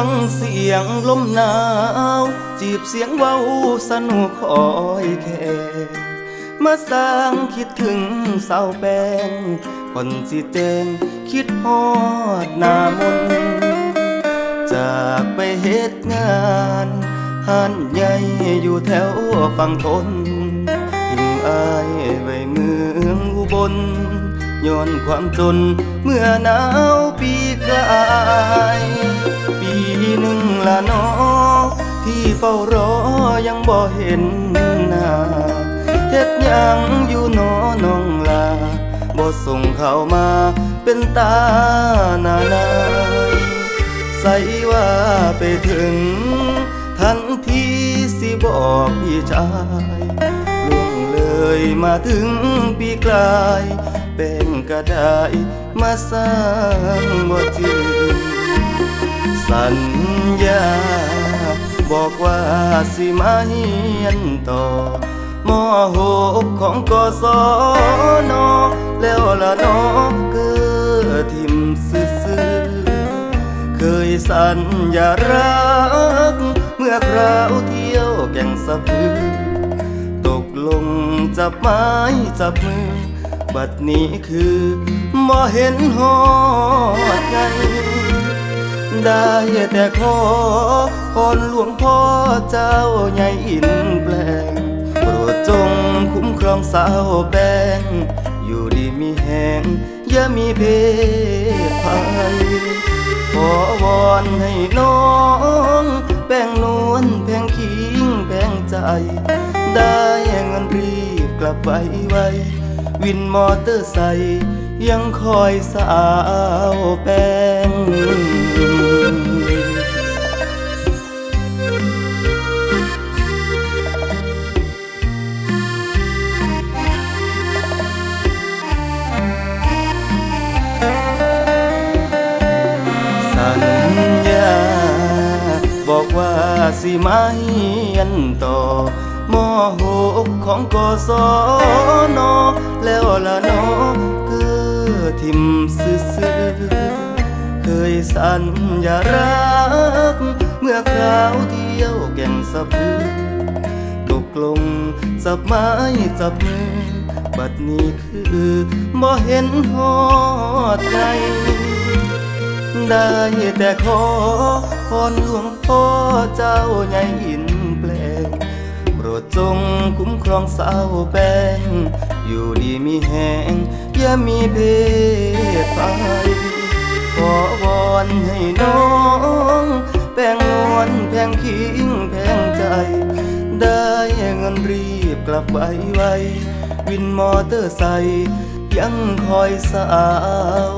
ฟังเสียงลมหนาว จีบเสียงเว้าสนุกคอยแค่มาสร้างคิดถึงสาวแป้งคนสิเตงคิดฮอดหน้ามน จากไปเฮ็ดงานหันใหญ่อยู่แถวฝั่งทนทิ้งอายไว้เมืองอุบล ย้อนความจนเมื่อหนาวปีกายปีหนึ่งละนอที่เฝ้ารอยังบ่เห็นหน้าเฮ็ดยังอยู่หนอน้องลาบ่ส่งเข้ามาเป็นตาหน้านาใส่ว่าไปถึง ทันทีสิบอกพี่ชายล่วงเลยมาถึงปีกลาย เป็นก็ไดมาสร้างบ่จืนสัญญา บอกว่าสิมาเฮียนต่อมอหกของกศนแล้วละนอเกิดทิมซื่อเคยสัญญารัก เมื่อคราวเที่ยวแก่งสะพือ ตกลงจับไม้จับมือ บัดนี้คือบ่เห็นหอดไงได้แต่ขอพรหลวงพ่อเจ้าใหญ่อินแปลงโปรดจงคุ้มครองสาวแป้งอยู่ดีมีแหงอย่ามีเพศภัยขอวอนให้น้องแป้งนวลแพงคิงแพงใจ ได้เงินรีบกลับไปไว วินมอเตอร์ไซค์ยังคอยสาวแป้งสัญญาบอกว่าสิมาเฮียนต่อ มอหกของกศนแล้วละนอเกิดทิมซื่อเคยสัญญารัก เมื่อคราวเที่ยวแก่งสะพือตกลงจับไม้จับมือ บัดนี้คือบ่เห็นหอดไกลได้แต่ขอพรหลวงพ่อเจ้าใหญ่อิน โปรดจงคุ้มครองสาวแป้ง อยู่ดีมีแหงอย่ามีเพศภัยขอวอนให้น้องแป้งนวลแพงคิงแพงใจ ได้เงินรีบกลับไวไววินมอเตอร์ไซค์ยังคอยสาว